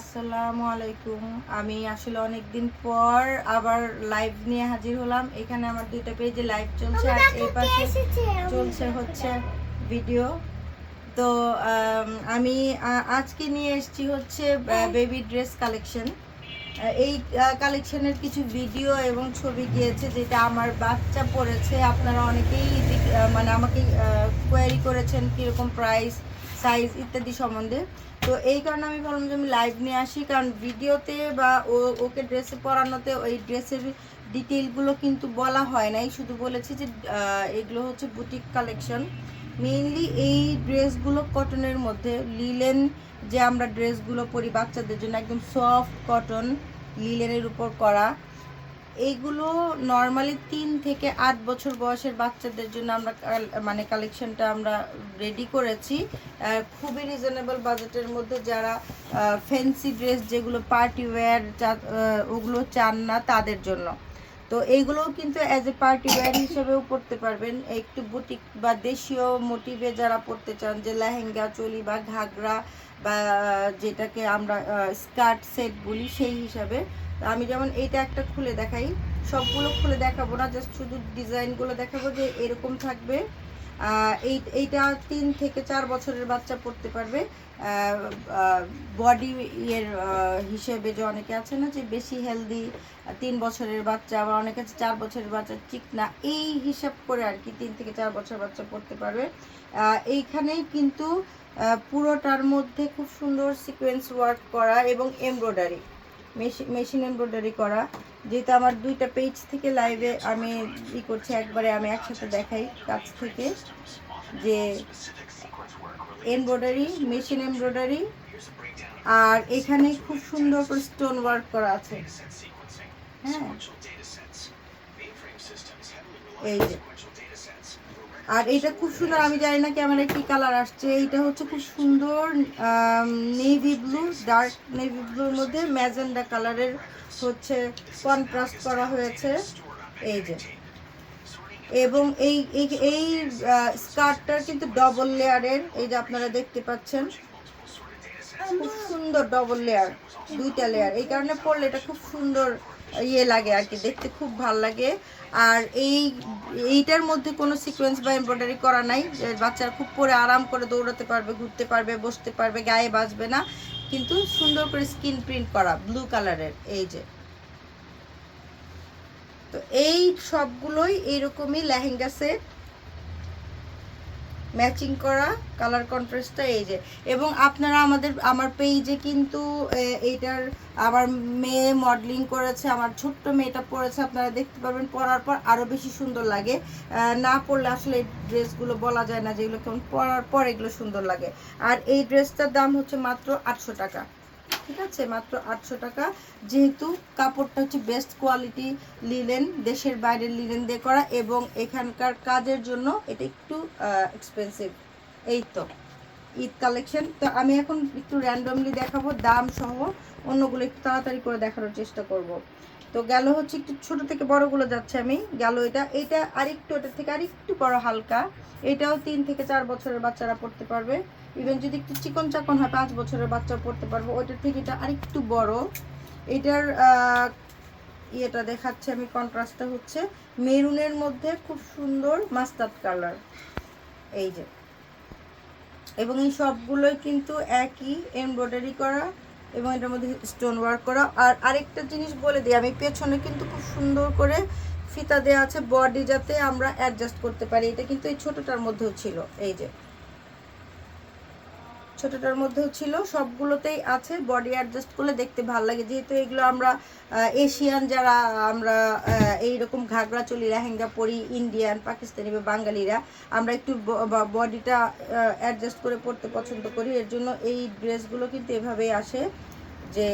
আসসালামু আলাইকুম। আমি আসলে অনেকদিন পর আবার লাইভ নিয়ে হাজির হলাম। এখানে আমার দুইটা পেজে লাইভ চলছে আর এই পাশে চলছে হচ্ছে ভিডিও তো আমি আজকে নিয়ে এসেছি হচ্ছে বেবি ড্রেস কালেকশন এই কালেকশনের কিছু ভিডিও এবং ছবি গিয়েছে যেটা আমার বাচ্চা পড়েছে। আপনারা অনেকেই মানে আমাকে কোয়ারি করেছেন কীরকম প্রাইস সাইজ ইত্যাদি সম্বন্ধে। তো এই কারণে আমি ভাবলাম যে আমি লাইভ নিয়ে আসি, কারণ ভিডিওতে বা ও, ওকে ড্রেসে পরানোতে ওই ড্রেসের ডিটেলগুলো কিন্তু বলা হয় নাই। শুধু বলেছি যে এগুলো হচ্ছে বুটিক কালেকশন মেইনলি এই ড্রেসগুলো কটনের মধ্যে। লিলেন যে আমরা ড্রেসগুলো পরি বাচ্চাদের জন্য, একদম সফট কটন লিলেনের উপর করা। এইগুলো নর্মালি তিন থেকে আট বছর বয়সের বাচ্চাদের জন্য আমরা মানে কালেকশনটা আমরা রেডি করেছি। খুবই রিজনেবল বাজেটের মধ্যে যারা ফ্যান্সি ড্রেস যেগুলো পার্টি ওয়্যার ওগুলো চান না তাদের জন্য। তো এইগুলোও কিন্তু অ্যাজ এ পার্টি ওয়্যার হিসেবেও পড়তে পারবেন। একটু বুটিক বা দেশীয় মোটিভে যারা পড়তে চান, যে লেহেঙ্গা চলি বা ঘাগরা বা, যেটাকে আমরা স্কার্ট সেট বলি, সেই হিসাবে আমি যেমন এইটা একটা খুলে দেখাই। সবগুলো খুলে দেখাবো না জাস্ট শুধু ডিজাইনগুলো দেখাবো যে এরকম থাকবে। এই, এইটা তিন থেকে চার বছরের বাচ্চা পড়তে পারবে। বডি ইয়ের হিসেবে যে অনেকে আছে না যে বেশি হেলদি তিন বছরের বাচ্চা বা অনেকে আছে চার বছরের বাচ্চা ঠিক না, এই হিসাব করে আর কি তিন থেকে চার বছর বাচ্চা পড়তে পারবে। এইখানেই কিন্তু পুরোটার মধ্যে খুব সুন্দর সিকোয়েন্স ওয়ার্ক করা এবং এমব্রয়ডারি মেশিন এমব্রয়ডারি করা। যেহেতু আমার দুইটা পেজ থেকে লাইভে আমি ই করছি, একবারে আমি একসাথে দেখাই কাছ থেকে যে এমব্রয়ডারি মেশিন এমব্রয়ডারি আর এখানে খুব সুন্দর করে স্টোন ওয়ার্ক করা আছে। হ্যাঁ। এই যে। আর এটা খুব সুন্দর, আমি জানি না ক্যামেরায় কি কালার আসছে। এটা হচ্ছে খুব সুন্দর নেভি ব্লু ডার্ক নেভি ব্লুর মধ্যে ম্যাজেন্ডা কালারের হচ্ছে কন্ট্রাস্ট করা হয়েছে। এই যে। এবং এই, এই- স্কার্টটার কিন্তু ডবল লেয়ারের এই যে আপনারা দেখতে পাচ্ছেন। খুব সুন্দর ডবল লেয়ার দুইটা লেয়ার এই কারণে পরলে এটা খুব সুন্দর ইয়ে লাগে আর কি, দেখতে খুব ভালো লাগে। আর এই, এইটার মধ্যে কোনো সিকোয়েন্স বা এমব্রয়ডারি করা নাই। বাচ্চারা খুব পরে আরাম করে দৌড়াতে পারবে, ঘুরতে পারবে, বসতে পারবে, গায়ে বাজবে না। কিন্তু সুন্দর করে স্কিন প্রিন্ট করা ব্লু কালারের এই যে। তো এই সবগুলোই এইরকমই লেহেঙ্গা সেট ম্যাচিং করা কালার কন্ট্রাস্টটা এই যে। এবং আপনারা আমাদের, আমার পেজে কিন্তু এইটার আমার মেয়ে মডেলিং করেছে, আমার ছোট্ট মেয়েটা পরেছে আপনারা দেখতে পারবেন পরার পর আরও বেশি সুন্দর লাগে। না পরলে আসলে এই ড্রেসগুলো বলা যায় না, যেগুলো কেমন পরার পর এগুলো সুন্দর লাগে। আর এই ড্রেসটার দাম হচ্ছে মাত্র আটশো টাকা। ঠিক আছে? মাত্র আটশো টাকা। যেহেতু কাপড়টা হচ্ছে বেস্ট কোয়ালিটি লিলেন দেশের বাইরের লিলেন দিয়ে করা এবং এখানকার কাজের জন্য এটা একটু এক্সপেন্সিভ এই তো, ঈদ কালেকশন তো আমি এখন একটু র্যান্ডমলি দেখাবো, দাম সহ অন্যগুলো একটু তাড়াতাড়ি করে দেখানোর চেষ্টা করব। তো গেল হচ্ছে একটু ছোট থেকে বড়গুলো যাচ্ছে আমি। গেল এটা এটা আরেকটু, এটার থেকে আরেকটু বড় হালকা। এটাও তিন থেকে চার বছরের বাচ্চারা পড়তে পারবে। ইভেন যদি একটু চিকন চাকন হয়, পাঁচ বছরের বাচ্চা পড়তে পারব, ওইটার থেকে এটা আরেকটু বড়। এটার ইয়েটা দেখাচ্ছে, আমি কন্ট্রাস্টটা হচ্ছে, মেরুনের মধ্যে খুব সুন্দর মাস্টার্ড কালার এই যে। এবং এই সবগুলোই কিন্তু একই এমব্রয়ডারি করা এবং এটার মধ্যে স্টোন ওয়ার্ক করা। আর আরেকটা জিনিস বলে দিই, আমি পেছনে কিন্তু খুব সুন্দর করে ফিতা দেওয়া আছে বডি যাতে আমরা অ্যাডজাস্ট করতে পারি। এটা কিন্তু এই ছোটটার মধ্যেও ছিল। এই যে। ছোটটার মধ্যেও ছিল সবগুলোতেই আছে বডি অ্যাডজাস্ট করলে দেখতে ভালো লাগে। যেহেতু এগুলো আমরা এশিয়ান যারা আমরা আহ, এইরকম ঘাগরা চলি লেহেঙ্গা পরি ইন্ডিয়ান পাকিস্তানি বা বাঙালিরা আমরা একটু বডিটা অ্যাডজাস্ট করে পড়তে পছন্দ করি। এর জন্য এই ড্রেসগুলো কিন্তু এভাবেই আসে যে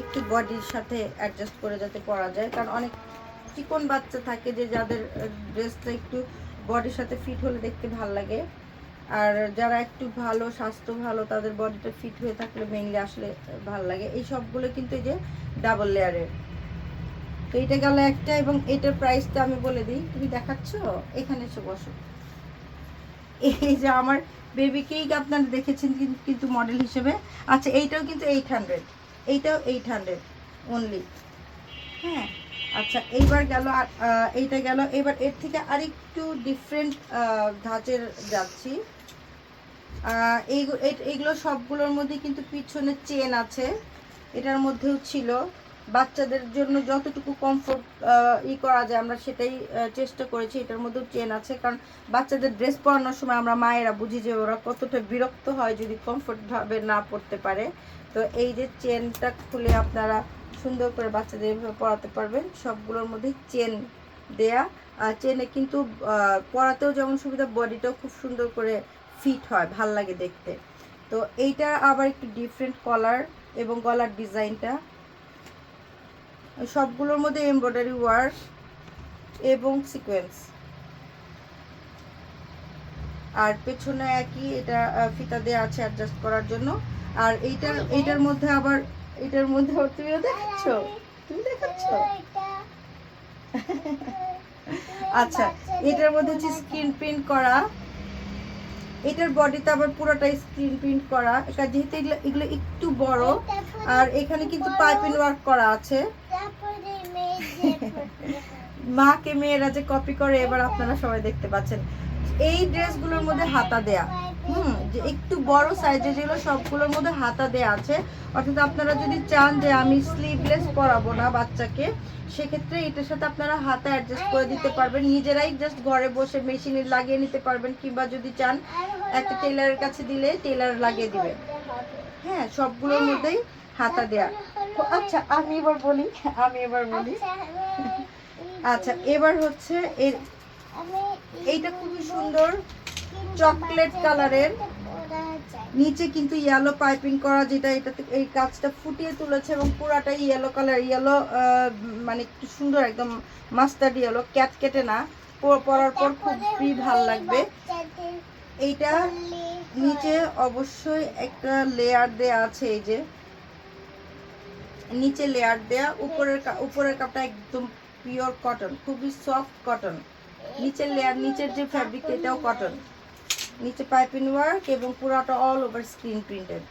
একটু বডির সাথে অ্যাডজাস্ট করে যাতে পরা যায়। কারণ অনেক চিকন বাচ্চা থাকে যে যাদের ড্রেসটা একটু বডির সাথে ফিট হলে দেখতে ভালো লাগে। আর যারা একটু ভালো, স্বাস্থ্য ভালো, তাদের বডিটা ফিট হয়ে থাকলে মেনলি আসলে ভালো লাগে। এই সবগুলো কিন্তু এই যে ডাবল লেয়ারের তো এটা গেল একটা এবং এটার প্রাইসটা আমি বলে দিই। তুমি দেখাচ্ছ? এখানে এসে বসো। এই যে আমার বেবি কেক আপনারা দেখেছেন কিন্তু মডেল হিসেবে। আচ্ছা এইটাও কিন্তু এইট হান্ড্রেড এইটাও এইট হান্ড্রেড অনলি হ্যাঁ? আচ্ছা এইবার গেল এইটা গেল। এবার এর থেকে আরেকটু ডিফারেন্ট ধাঁচের যাচ্ছি। এইগুলো সবগুলোর মধ্যে কিন্তু পিছনে চেন আছে। এটার মধ্যেও ছিল। বাচ্চাদের জন্য যতটুকু কমফোর্ট ই করা যায়, আমরা সেটাই চেষ্টা করেছি। এটার মধ্যেও চেন আছে। কারণ বাচ্চাদের ড্রেস পরানোর সময় আমরা মায়েরা বুঝি যে ওরা কতটা বিরক্ত হয় যদি কমফোর্টভাবে না পড়তে পারে। তো এই যে চেনটা খুলে আপনারা সুন্দর করে বাচ্চাদের এভাবে পরাতে পারবেন। সবগুলোর মধ্যে চেন দেয়া। আর চেনে কিন্তু আহ, পরাতেও যেমন সুবিধা বডিটাও খুব সুন্দর করে ফিট হয় ভালো লাগে দেখতে। তো এইটা আবার একটু ডিফারেন্ট কলার এবং গলার ডিজাইনটা সবগুলোর মধ্যে এমব্রয়ডারি ওয়ার্ক এবং সিকোয়েন্স আর পেছনে একই এটা ফিতা দেওয়া আছে অ্যাডজাস্ট করার জন্য। আর এইটার এইটার মধ্যে আবার এটার মধ্যে তুমিও দেখাচ্ছ তুমি দেখাচ্ছ? আচ্ছা এটার মধ্যে হচ্ছে স্ক্রিন প্রিন্ট করা। এটার বডিতে আবার পুরোটাই স্ক্রিন প্রিন্ট করা। এটা যেহেতু এগুলো এগুলো একটু বড়, আর এখানে কিন্তু পাইপিং ওয়ার্ক করা আছে। মাকে, মেয়েরা যে কপি করে, এবার আপনারা সবাই দেখতে পাচ্ছেন। এই ড্রেসগুলোর মধ্যে হাতা দেয়া। হুম, যে একটু বড় সাইজের যেগুলো সবগুলোর মধ্যে হাতা দেয়া আছে। অর্থাৎ আপনারা যদি চান যে আমি স্লিভলেস পরাবো না বাচ্চাকে, সেক্ষেত্রে এটার সাথে আপনারা হাতা অ্যাডজাস্ট করে দিতে পারবেন। নিজেরাই জাস্ট ঘরে বসে মেশিনে লাগিয়ে নিতে পারবেন, কিংবা যদি চান একটা টেলারের কাছে দিলে টেলার লাগিয়ে দিবে। হ্যাঁ সবগুলোর মধ্যেই হাতা দেয়া। আচ্ছা আমি এবার বলি, আমি এবার বলি। আচ্ছা এবার হচ্ছে এর এইটা খুবই সুন্দর। চকলেট কালারের। নিচে কিন্তু ইয়েলো পাইপিং করা যেটা, এটা এই কাজটা ফুটিয়ে তুলেছে এবং পুরাটাই ইয়েলো কালার ইয়েলো মানে একটু সুন্দর একদম মাস্টার্ড ইয়েলো ক্যাট কেটে না। পরার পর খুবই ভালো লাগবে। এইটা নিচে অবশ্যই একটা লেয়ার দেয়া আছে, এই যে। নিচে লেয়ার দেয়া, উপরের উপরের কাপটা একদম পিওর কটন খুবই সফট কটন নিচের লেয়ার নিচের যে ফ্যাব্রিক এটাও কটন নিচে পাইপিং ওয়ার্ক এবং পুরাটা অল ওভার স্ক্রিন প্রিন্টেড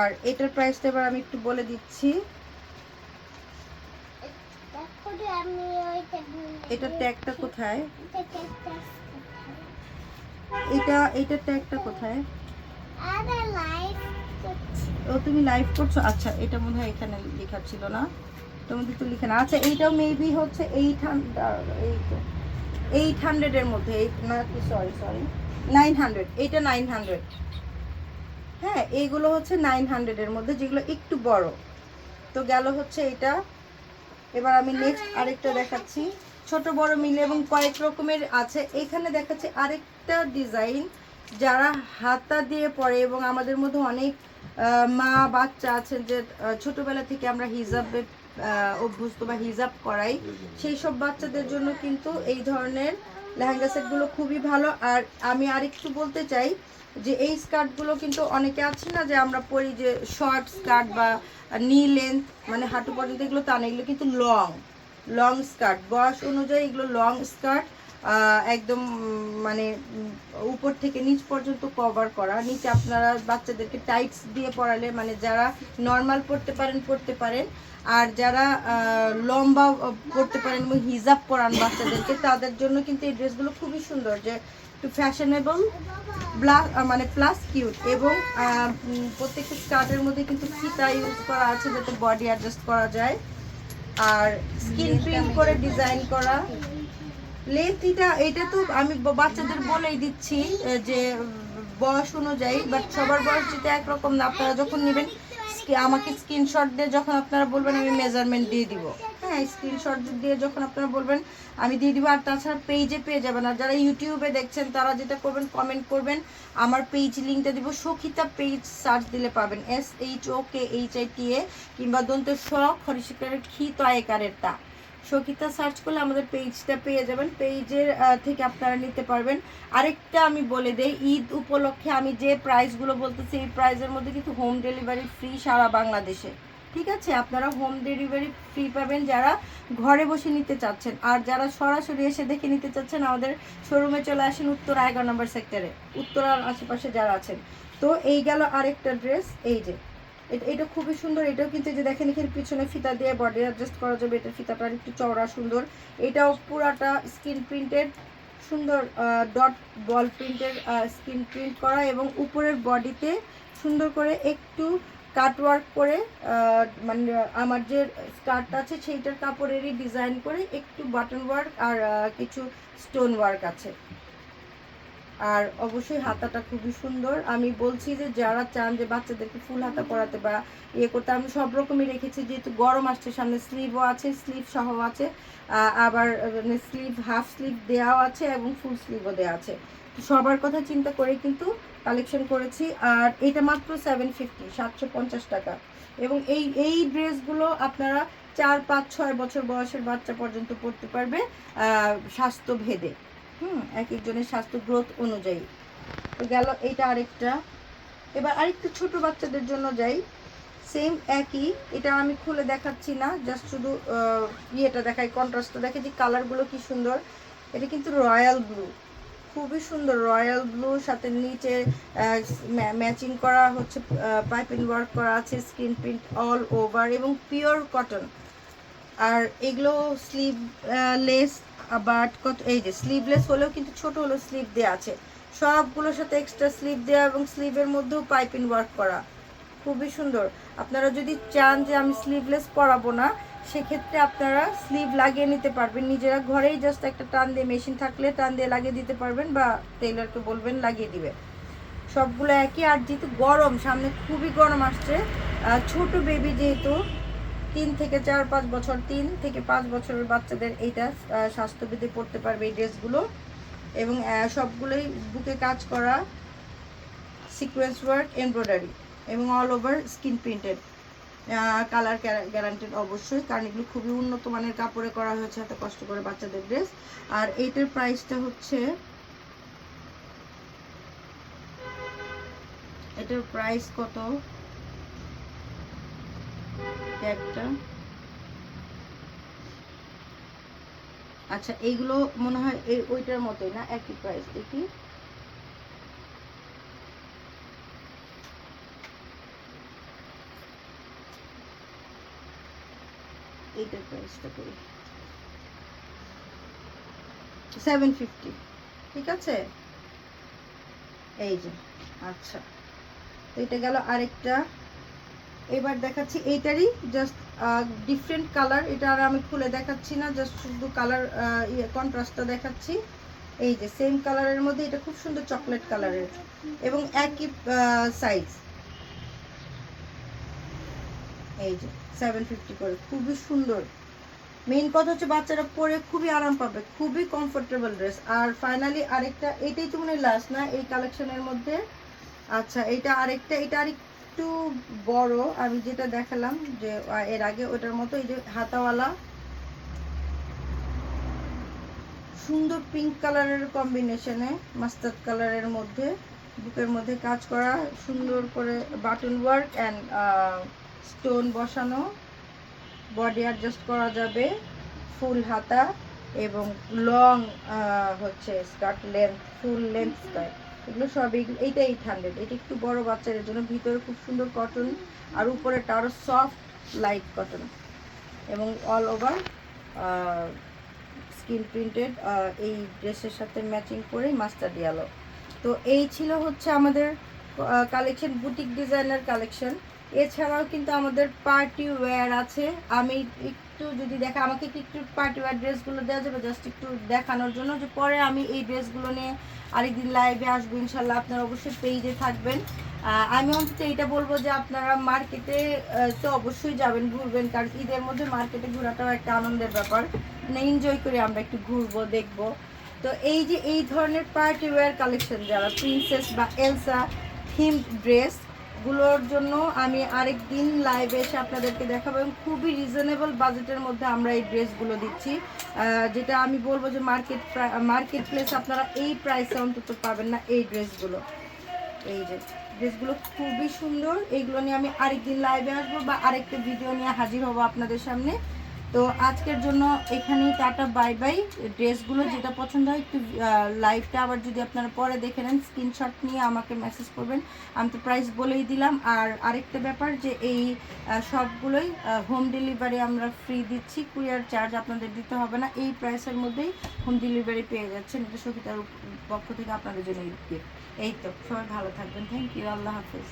আর এটার প্রাইসটা এবার আমি একটু বলে দিচ্ছি। এটার ট্যাগটা কোথায়? এটা এটার ট্যাগটা কোথায়? ও, তুমি লাইভ করছ? আচ্ছা এটা মনে হয় এখানে লেখা ছিল না। মধ্যে তো লিখে না আচ্ছা এইটাও মেবি হচ্ছে এইট হান্ড্রেড এই তো এইট হান্ড্রেডের মধ্যে এইট না সরি সরি নাইন হান্ড্রেড এইটা নাইন হান্ড্রেড। হ্যাঁ এইগুলো হচ্ছে নাইন হান্ড্রেডের মধ্যে যেগুলো একটু বড়। তো গেল হচ্ছে এটা এবার আমি নেক্সট আরেকটা দেখাচ্ছি। ছোট বড় মিলে এবং কয়েক রকমের আছে। এখানে দেখাচ্ছে আরেকটা ডিজাইন। যারা হাতা দিয়ে পরে এবং আমাদের মধ্যে অনেক মা বাচ্চা আছেন যে ছোটবেলা থেকে আমরা হিজাবে অভ্যস্ত বা হিজাব করাই সেই সব বাচ্চাদের জন্য কিন্তু এই ধরনের লেহেঙ্গা সেটগুলো খুবই ভালো। আর আমি আরেকটু বলতে চাই যে এই স্কার্টগুলো কিন্তু অনেকে আছে না যে আমরা পরি যে শর্ট স্কার্ট বা নি লেন্থ মানে হাঁটু পর্যন্ত এগুলো তা না, এগুলো কিন্তু লং লং স্কার্ট। বয়স অনুযায়ী এগুলো লং স্কার্ট। একদম মানে উপর থেকে নিচ পর্যন্ত কভার করা। নিচে আপনারা বাচ্চাদেরকে টাইটস দিয়ে পড়ালে মানে যারা নর্মাল পড়তে পারেন পড়তে পারেন। আর যারা লম্বা পড়তে পারেন এবং হিজাব পরান বাচ্চাদেরকে, তাদের জন্য কিন্তু এই ড্রেসগুলো খুবই সুন্দর। যে, একটু ফ্যাশনেবল মানে প্লাস কিউট এবং প্রত্যেকটা স্কার্টের মধ্যে কিন্তু ফিতা ইউজ করা আছে যাতে বডি অ্যাডজাস্ট করা যায়। আর স্কিন প্রিন্ট করে ডিজাইন করা। লেন্থিটা এটা তো আমি বাচ্চাদের বলেই দিচ্ছি যে বয়স অনুযায়ী বাট সবার বয়স যেটা একরকম না, আপনারা যখন নেবেন আমাকে স্ক্রিনশট দিয়ে যখন আপনারা বলবেন, আমি মেজারমেন্ট দিয়ে দিব। হ্যাঁ স্ক্রিনশট দিয়ে যখন আপনারা বলবেন, আমি দিয়ে দিব, আর তাছাড়া পেজে পেয়ে যাবেন। আর যারা ইউটিউবে দেখছেন, তারা যেটা করবেন কমেন্ট করবেন। আমার পেজ লিঙ্কটা দিব, সখিতা পেজ সার্চ দিলে পাবেন। S H O K H I T A কিংবা দন্ত স খরিশিকারের খি তয়েকারের তা সখিতা সার্চ করলে আমাদের পেজটা পেয়ে যাবেন। পেজের থেকে আপনারা নিতে পারবেন। আরেকটা আমি বলে দেই, ঈদ উপলক্ষে আমি যে প্রাইসগুলো বলতেছি, এই প্রাইসের মধ্যে কিন্তু হোম ডেলিভারি ফ্রি সারা বাংলাদেশে। ঠিক আছে? আপনারা হোম ডেলিভারি ফ্রি পাবেন যারা ঘরে বসে নিতে চাচ্ছেন। আর যারা সরাসরি এসে দেখে নিতে চাচ্ছেন, আমাদের শোরুমে চলে আসেন উত্তর এগারো নম্বর সেক্টরে উত্তরার আশেপাশে যারা আছেন। তো এই গেল আরেকটা ড্রেস এই যে। এটা এটা খুবই সুন্দর। এটাও কিন্তু যে দেখেন, এখানে পিছনে ফিতা দিয়ে বডি অ্যাডজাস্ট করা যাবে। এটা ফিতাটা একটু চওড়া, সুন্দর। এটাও পুরাটা স্কিন প্রিন্টেড সুন্দর ডট বল প্রিন্টের স্কিন প্রিন্ট করা এবং উপরের বডিতে সুন্দর করে একটু কাটওয়ার্ক করে মানে আমার যে স্কার্ট আছে, সেইটার কাপড়েরই ডিজাইন করে একটু বাটন ওয়ার্ক আর কিছু স্টোন ওয়ার্ক আছে। আর অবশ্যই হাতাটা খুবই সুন্দর। আমি বলছি যে যারা চান যে বাচ্চাদেরকে ফুল হাতা পরাতে বা ইয়ে করতে, আমি সব রকমই রেখেছি, যেহেতু গরম আসছে, সামনে স্লিভও আছে স্লিভ সহ আছে আবার স্লিভ হাফ স্লিভ দেওয়াও আছে এবং ফুল স্লিভও দেওয়া আছে। সবার কথা চিন্তা করে কিন্তু কালেকশন করেছি, আর এটা মাত্র সেভেন ফিফটি সাতশো পঞ্চাশ টাকা। এবং এই এই ড্রেসগুলো আপনারা চার, পাঁচ, ছয় বছর বয়সের বাচ্চা পর্যন্ত পড়তে পারবে স্বাস্থ্য ভেদে হুম, এক একজনের স্বাস্থ্য গ্রোথ অনুযায়ী। তো গেল এইটা আরেকটা। এবার আরেকটু ছোট বাচ্চাদের জন্য যাই। সেম একই, এটা আমি খুলে দেখাচ্ছি না, জাস্ট শুধু ইয়েটা দেখাই, কন্ট্রাস্টটা দেখে যে কালারগুলো কি সুন্দর। এটা কিন্তু রয়্যাল ব্লু। খুবই সুন্দর রয়্যাল ব্লু, সাথে নিচে ম্যাচিং করা হচ্ছে পাইপিং ওয়ার্ক করা আছে স্ক্রিন প্রিন্ট অল ওভার এবং পিওর কটন। আর এগুলো স্লিভ লেস বাট কত, এই যে স্লিভলেস হলেও কিন্তু ছোট হলেও স্লিভ দেওয়া আছে। সবগুলোর সাথে এক্সট্রা স্লিভ দেওয়া এবং স্লিভের মধ্যেও পাইপিং ওয়ার্ক করা। খুবই সুন্দর। আপনারা যদি চান যে আমি স্লিভলেস পরাবো না, সেক্ষেত্রে আপনারা স্লিভ লাগিয়ে নিতে পারবেন। নিজেরা ঘরেই জাস্ট একটা টান দিয়ে মেশিন থাকলে টান দিয়ে লাগিয়ে দিতে পারবেন বা টেইলারকে বলবেন লাগিয়ে দিবে। সবগুলো একই আর যেহেতু গরম, সামনে খুবই গরম আসছে ছোট বেবি যেহেতু তিন থেকে চার, পাঁচ বছর, তিন থেকে পাঁচ বছরের বাচ্চাদের এইটা স্বাস্থ্যবিধি পড়তে পারবে এই ড্রেসগুলো। এবং সবগুলোই বুকে কাজ করা সিকোয়েন্স ওয়ার্ক এমব্রয়ডারি এবং all over skin printed colour guaranteed অবশ্যই, কারণ এগুলো খুবই উন্নত মানের কাপড়ে করা হয়েছে, এত কষ্ট করে বাচ্চাদের ড্রেস আর এইটার প্রাইসটা হচ্ছে এটার প্রাইস কত? একটা। আচ্ছা এইগুলো মনে হয় এই ওইটার মতোই না? একই প্রাইস দেখি এইটার প্রাইসটা করি। সেভেন ফিফটি ঠিক আছে? এই যে আচ্ছা। তো এটা গেল আরেকটা। এবার দেখাচ্ছি এইটারই জাস্ট ডিফারেন্ট কালার এটা আর আমি খুলে দেখাচ্ছি না জাস্ট শুধু কালার ইয়ে কন্ট্রাস্টটা দেখাচ্ছি। এই যে সেম কালারের মধ্যে এটা খুব সুন্দর চকলেট কালারের এবং একই সাইজ এই যে সেভেন ফিফটি করে, খুবই সুন্দর। মেইন কথা হচ্ছে বাচ্চারা পরে খুবই আরাম পাবে, খুবই কমফোর্টেবল ড্রেস আর ফাইনালি আরেকটা, এটাই তো মনে লাস্ট না, এই কালেকশনের মধ্যে? আচ্ছা এটা আরেকটা, এটা আরেকটু বড়, আমি যেটা দেখালাম যে এর আগে ওটার মতো এই যে হাতাওয়ালা, সুন্দর পিঙ্ক কালারের কম্বিনেশনে মাস্টার্ড কালারের মধ্যে, বুকের মধ্যে কাজ করা, সুন্দর করে বাটন ওয়ার্ক অ্যান্ড স্টোন বসানো বডি অ্যাডজাস্ট করা যাবে, ফুল হাতা এবং লং হচ্ছে skirt length full length skirt এগুলো সব এইটা এইট হান্ড্রেড এটা একটু বড় বাচ্চাদের জন্য। ভিতরে খুব সুন্দর কটন আর উপরেটা আরও সফট লাইট কটন এবং অল ওভার স্কিন প্রিন্টেড এই ড্রেসের সাথে ম্যাচিং করে মাস্টার দিয়ালো তো এই ছিল হচ্ছে আমাদের কালেকশন বুটিক ডিজাইনার কালেকশন এছাড়াও কিন্তু আমাদের পার্টি ওয়্যার আছে। আমি একটু যদি দেখা, আমাকে একটু পার্টি ওয়্যার ড্রেসগুলো দেওয়া যাবে? জাস্ট একটু দেখানোর জন্য যে পরে আমি এই ড্রেসগুলো নিয়ে আরেকদিন লাইভে আসব ইনশাল্লাহ আপনারা অবশ্যই পেজে থাকবেন। আমি অন্তত এটা বলব যে আপনারা মার্কেটে তো অবশ্যই যাবেন ঘুরবেন, কারণ ঈদের মধ্যে মার্কেটে ঘোরাটাও একটা আনন্দের ব্যাপার। মানে এনজয় করে আমরা একটু ঘুরবো, দেখব। তো এই যে এই ধরনের পার্টি ওয়্যার কালেকশন যারা প্রিন্সেস বা এলসা থিম ড্রেস গুলোর জন্য আমি আরেক দিন লাইভে এসে আপনাদেরকে দেখাবো এবং খুবই রিজনেবল বাজেটের মধ্যে আমরা এই ড্রেসগুলো দিচ্ছি। যেটা আমি বলব যে মার্কেট মার্কেট প্লেস আপনারা এই প্রাইসে অন্তত পাবেন না এই ড্রেসগুলো এই যে ড্রেসগুলো খুবই সুন্দর। এইগুলো নিয়ে আমি আরেকদিন লাইভে আসব বা আরেকটা ভিডিও নিয়ে হাজির হব আপনাদের সামনে। তো আজকের জন্য এখানেই টাটা, বাই বাই। ড্রেসগুলো যেটা পছন্দ হয়, একটু লাইভটা আবার যদি আপনারা পরে দেখে নেন স্ক্রিনশট নিয়ে আমাকে মেসেজ করবেন। আমি তো প্রাইস বলেই দিলাম। আর আরেকটা ব্যাপার যে এই সবগুলোই হোম ডেলিভারি আমরা ফ্রি দিচ্ছি। কুরিয়ার চার্জ আপনাদের দিতে হবে না। এই প্রাইসের মধ্যেই হোম ডেলিভারি পেয়ে যাচ্ছেন। এটা সখিতার পক্ষ থেকে আপনাদের জন্য। এই তো, সবাই ভালো থাকবেন। থ্যাংক ইউ আল্লাহ হাফিজ।